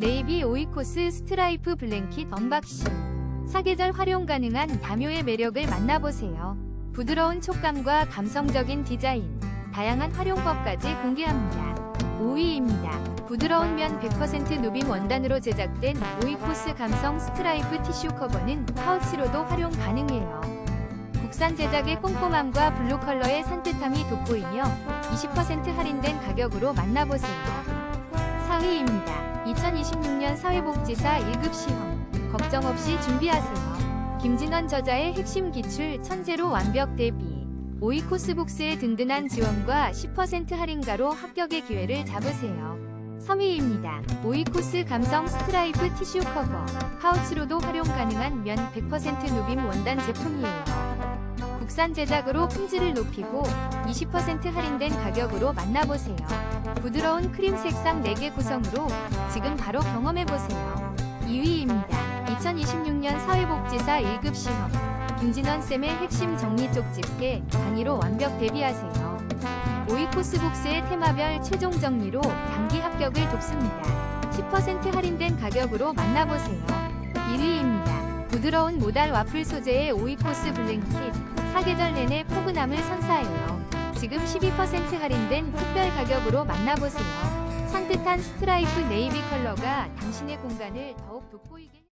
네이비 오이코스 스트라이프 블랭킷 언박싱. 사계절 활용 가능한 담요의 매력을 만나보세요. 부드러운 촉감과 감성적인 디자인, 다양한 활용법까지 공개합니다. 5위입니다. 부드러운 면 100% 누빔 원단으로 제작된 오이코스 감성 스트라이프 티슈 커버는 파우치로도 활용 가능해요. 국산 제작의 꼼꼼함과 블루 컬러의 산뜻함이 돋보이며 20% 할인된 가격으로 만나보세요. 4위입니다. 2026년 사회복지사 1급 시험 걱정 없이 준비하세요. 김진원 저자의 핵심 기출 천재로 완벽 대비 오이코스북스의 든든한 지원과 10% 할인가로 합격의 기회를 잡으세요. 3위입니다. 오이코스 감성 스트라이프 티슈 커버 파우치로도 활용 가능한 면 100% 누빔 원단 제품이에요. 국산 제작으로 품질을 높이고 20% 할인된 가격으로 만나보세요. 부드러운 크림 색상 4개 구성으로 지금 바로 경험해보세요. 2위입니다. 2026년 사회복지사 1급 시험 김진원쌤의 핵심 정리 쪽 집게 강의로 완벽 대비하세요. 오이코스북스의 테마별 최종 정리로 단기 합격을 돕습니다. 10% 할인된 가격으로 만나보세요. 1위입니다. 부드러운 모달 와플 소재의 오이코스 블랭킷 사계절 내내 포근함을 선사해요. 지금 12% 할인된 특별 가격으로 만나보세요. 산뜻한 스트라이프 네이비 컬러가 당신의 공간을 더욱 돋보이게